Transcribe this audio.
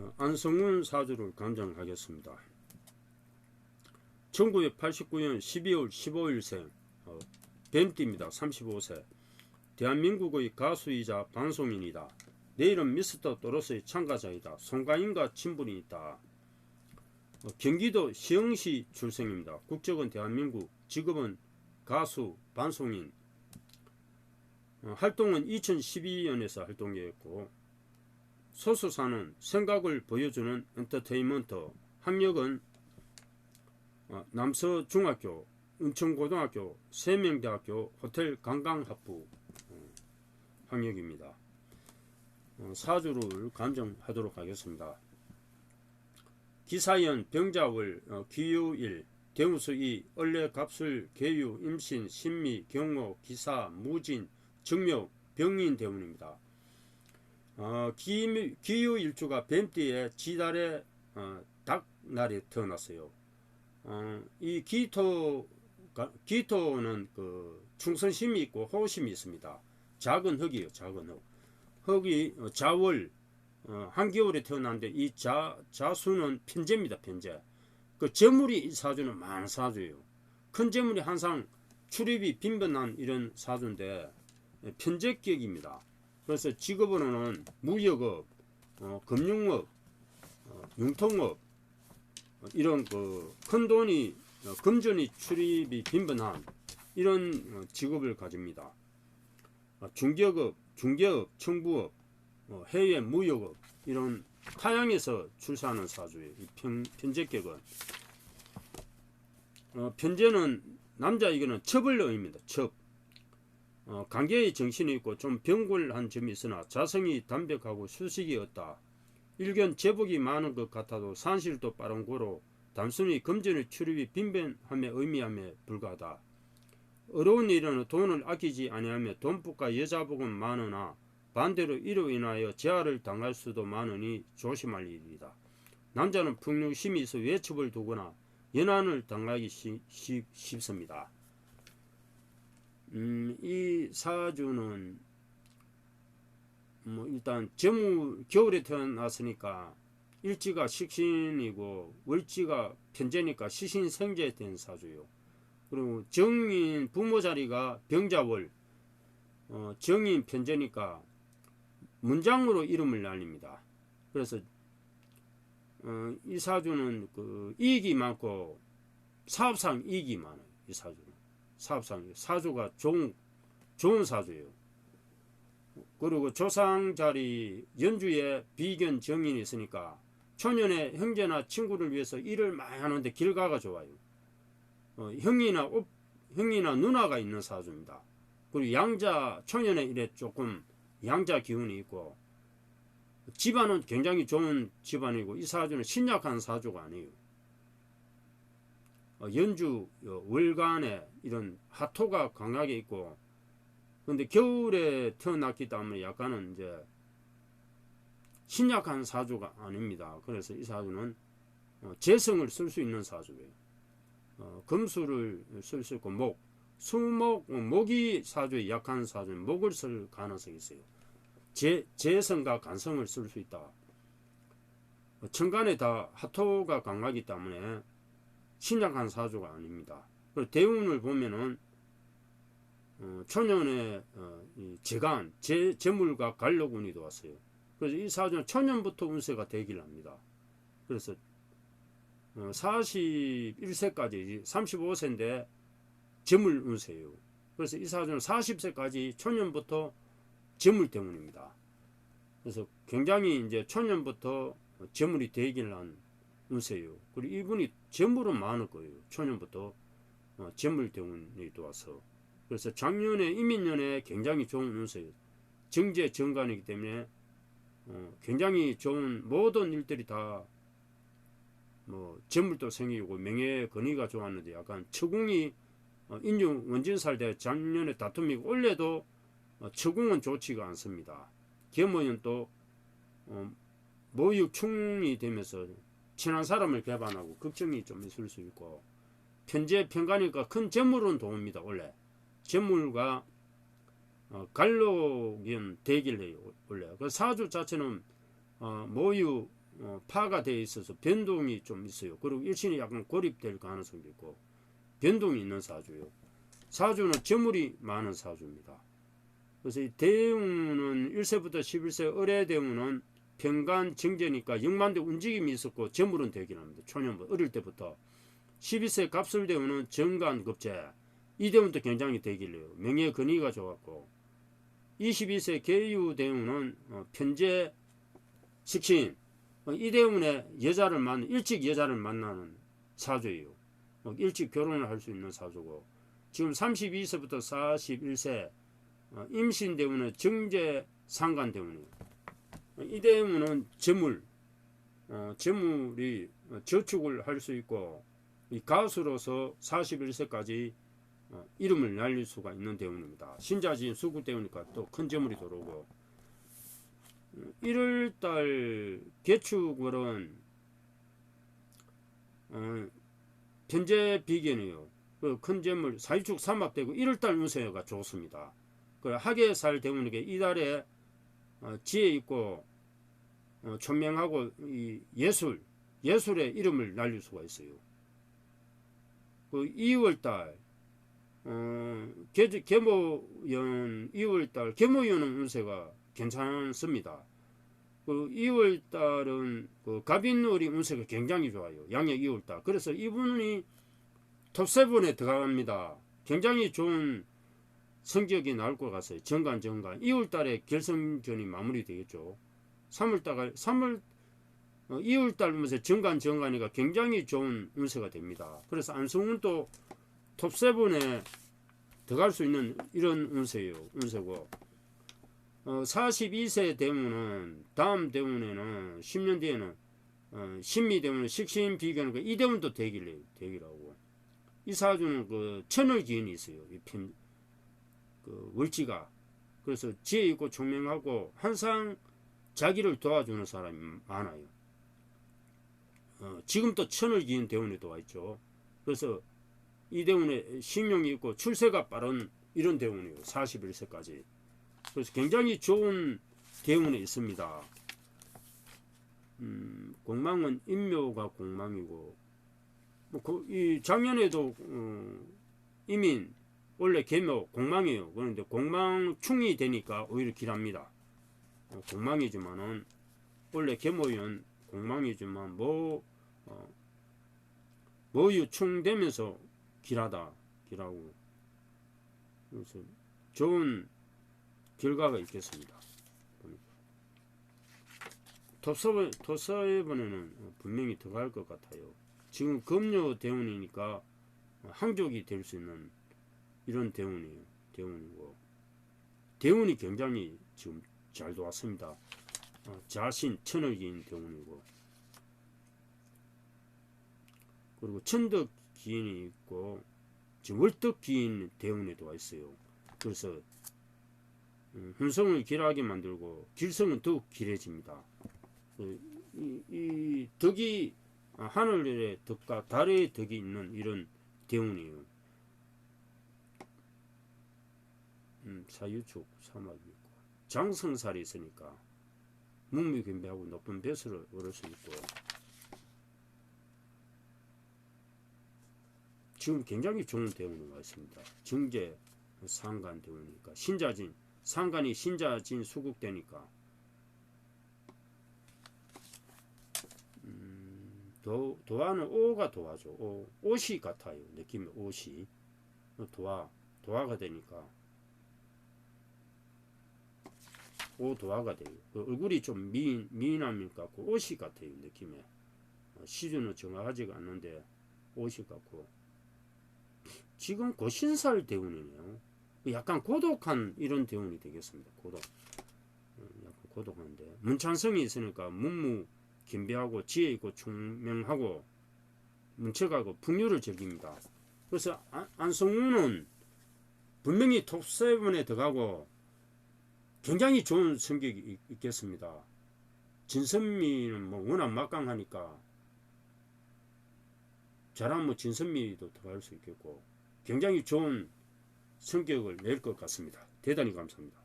어, 안성훈 사주를 감정하겠습니다. 1989년 12월 15일생 어, 뱀띠입니다. 35세 대한민국의 가수이자 방송인이다. 내일은 미스터 또로스의 참가자이다. 송가인과 친분이 있다. 어, 경기도 시흥시 출생입니다. 국적은 대한민국, 직업은 가수, 방송인. 어, 활동은 2012년에서 활동했고 소수사는 생각을 보여주는 엔터테인먼트. 학력은 어, 남서중학교, 은천고등학교, 세명대학교, 호텔 관광학부 어, 학력입니다. 어, 사주를 감정하도록 하겠습니다. 기사연, 병자월, 어, 기유일, 대우수이, 얼레, 갑술, 계유, 임신, 신미, 경호, 기사, 무진, 정묘, 병인 대운입니다. 어, 기, 기유일주가 뱀띠에 지달의 어, 닭날에 태어났어요. 어, 이 기토 기토는 그 충선심이 있고 호심이 있습니다. 작은 흙이요, 작은 흙. 흙이 어, 자월 어, 한겨울에 태어났는데 이 자, 자수는 편재입니다, 편재. 그 재물이 이 사주는 많은 사주예요. 큰 재물이 항상 출입이 빈번한 이런 사주인데 예, 편재격입니다. 그래서 직업으로는 무역업, 어, 금융업, 어, 융통업 어, 이런 그 큰 돈이 어, 금전이 출입이 빈번한 이런 어, 직업을 가집니다. 어, 중개업, 중개업, 청부업, 어, 해외 무역업 이런 타양에서. 이 편, 편제격은 어, 편제는 남자 이거는 첩을 의미입니다. 첩. 어, 관계의 정신이 있고 좀 병골한 점이 있으나 자성이 담백하고 수식이 없다. 일견 제복이 많은 것 같아도 산실도 빠른 고로 단순히 금전의 출입이 빈번함에 의미함에 불과하다. 어려운 일은 돈을 아끼지 아니하며 돈복과 여자복은 많으나 반대로 이로 인하여 재활을 당할 수도 많으니 조심할 일이다. 남자는 풍류심이 있어 외첩을 두거나 연한을 당하기 쉽, 쉽, 쉽습니다. 음, 이 사주는 뭐 일단 정우 겨울에 태어났으니까 일지가 식신이고 월지가 편제니까 시신생제 된 사주요. 그리고 정인 부모 자리가 병자월 어, 정인 편제니까 문장으로 이름을 날립니다. 그래서 어, 이 사주는 그 이익이 많고 사업상 이익이 많아요. 이 사주는 사업상 사주가 좋은 좋은 사주예요. 그리고 조상 자리 연주에 비견 정인이 있으니까 초년에 형제나 친구를 위해서 일을 많이 하는데 길가가 좋아요. 어, 형이나 오, 형이나 누나가 있는 사주입니다. 그리고 양자 초년에 일에 조금 양자 기운이 있고 집안은 굉장히 좋은 집안이고 이 사주는 신약한 사주가 아니에요. 어, 연주 어, 월간에 이런 하토가 강하게 있고 근데 겨울에 태어났기 때문에 약간은 이제 신약한 사주가 아닙니다. 그래서 이 사주는 어, 재성을 쓸 수 있는 사주예요. 어, 금수를 쓸 수 있고 목, 수목, 어, 목이 사주에 약한 사주는 목을 쓸 가능성이 있어요. 재, 재성과 간성을 쓸 수 있다. 어, 천간에 다 하토가 강하기 때문에 신약한 사주가 아닙니다. 대운을 보면은 어, 초년에 어, 이 재간, 재, 재물과 간록운이 들어왔어요. 그래서 이 사주는 초년부터 운세가 되길 합니다. 그래서 어, 41세까지 35세인데 재물 운세예요. 그래서 이 사주는 40세까지 초년부터 재물 때문입니다. 그래서 굉장히 이제 초년부터 재물이 되길 한 운세예요. 그리고 이분이 재물은 많을 거예요. 초년부터 어, 재물 때문이 들어와서 그래서 작년에 이민년에 굉장히 좋은 운세예요. 정제 정관이기 때문에 어, 굉장히 좋은 모든 일들이 다 뭐 재물도 생기고 명예 건의가 좋았는데 약간 처궁이 어, 인중 원진살 때 작년에 다툼이 올해도 어, 처궁은 좋지가 않습니다. 겸허는 또 어, 모육 충이 되면서 친한 사람을 배반하고 걱정이 좀 있을 수 있고 편제 편가니까 큰 재물은 도움니다 원래 재물과 어, 갈록인 대기를 해요 원래 그 사주 자체는 어, 모유 어, 파가 되어 있어서 변동이 좀 있어요. 그리고 일신이 약간 고립될 가능성도 있고 변동이 있는 사주요. 사주는 저물이 많은 사주입니다. 그래서 이 대운은 1세부터 11세 을의 대운은 평간 정제니까 영만대 움직임이 있었고 저물은 되긴 합니다. 초년 어릴 때부터 12세 갑술 대운은 정간 급제 이 대운도 굉장히 되길래요. 명예 근위가 좋았고 22세 계유 대운은 어, 편제 식신 어, 이 대운에 여자를 만 일찍 여자를 만나는 사주예요. 어, 일찍 결혼을 할 수 있는 사주고 지금 32세부터 41세 어, 임신 대운은 정제 상간 대운이에요. 어, 이 대운은 재물, 어, 재물이 어, 저축을 할 수 있고 이 가수로서 41세까지 어, 이름을 날릴 수가 있는 대운입니다. 신자진 수구 대우니까 또 큰 재물이 들어오고 1월달 개축월은 어, 편제 비견이요. 그 큰 재물 사유축 삼합되고 1월달 운세가 좋습니다. 그 하계살 대운에게 이달에 어, 지혜 있고 어, 천명하고 이 예술 예술의 이름을 날릴 수가 있어요. 그 2월달 어, 개, 계모연 2월달 계모연은 운세가 괜찮습니다. 그 2월달은 그 갑인월이 운세가 굉장히 좋아요. 양력 2월달. 그래서 이분이 톱세븐에 들어갑니다. 굉장히 좋은 성적이 나올 것 같아요. 정간 정간. 2월달에 결승전이 마무리되겠죠. 3월달 3월 어, 2월달 운세 정간 정간이가 굉장히 좋은 운세가 됩니다. 그래서 안성훈 또 톱세븐에 들어갈 수 있는 이런 운세예요. 운세고 어, 42세 대운은 다음 대운에는 10년 뒤에는 어, 신미 대운은 식신 비견 이 대운도 대기래 대기라고 이 사주는 그 천을 기운이 있어요. 이 편, 그 월지가 그래서 지혜 있고 총명하고 항상 자기를 도와주는 사람이 많아요. 어, 지금 또 천을 기운 대운에 도 와 있죠. 그래서 이 대운에 신용이 있고 출세가 빠른 이런 대운이에요. 41세까지. 그래서 굉장히 좋은 대운에 있습니다. 음, 공망은 인묘가 공망이고 뭐 그, 이 작년에도 어, 이민 원래 개묘 공망이에요. 그런데 공망충이 되니까 오히려 길합니다. 어, 공망이지만은 원래 개모연 공망이지만 뭐 어, 모유충 되면서 길하다 길하고 그래서 좋은 결과가 있겠습니다. 토서번 토서번에는 분명히 들어갈 것 같아요. 지금 금요 대운이니까 항족이 될 수 있는 이런 대운이에요. 대운이고 대운이 굉장히 지금 잘 도왔습니다. 어, 자신 천을 기인 대운이고 그리고 천덕 기인이 있고 지금 월덕 기인 대운에 도 와 있어요. 그래서 음, hun성을 길하게 만들고 길성은 더욱 길해집니다. 그, 이, 이 덕이 아, 하늘의 덕과 달의 덕이 있는 이런 대운이에요. 음, 사유축 사막이 있고 장성살이 있으니까 묵미균배하고 높은 벼슬을 얻을 수 있고 지금 굉장히 좋은 대운이 와 있습니다. 정제 상간 대운이니까 신자진 상간이 신자진 수국되니까 음, 도, 도화는 오가 도화죠. 오, 옷이 같아요. 느낌이 옷이 도화 도화가 되니까 오 도화가 돼요. 그 얼굴이 좀 미인 미인함일 것 같고 옷이 같아요. 느낌에 어, 시주는 정확하지가 않는데 옷이 같고 지금 고신살 대운이네요. 약간 고독한 이런 대운이 되겠습니다. 고독. 어, 약간 고독한데 문찬성이 있으니까 문무 김배하고 지혜 있고 총명하고 문책하고 풍요를 즐깁니다. 그래서 안성우는 분명히 톱세븐에 들어가고 굉장히 좋은 성격이 있겠습니다. 진선미는 뭐 워낙 막강하니까 잘하면 뭐 진선미도 들어갈 수 있겠고 굉장히 좋은 성격을 낼 것 같습니다. 대단히 감사합니다.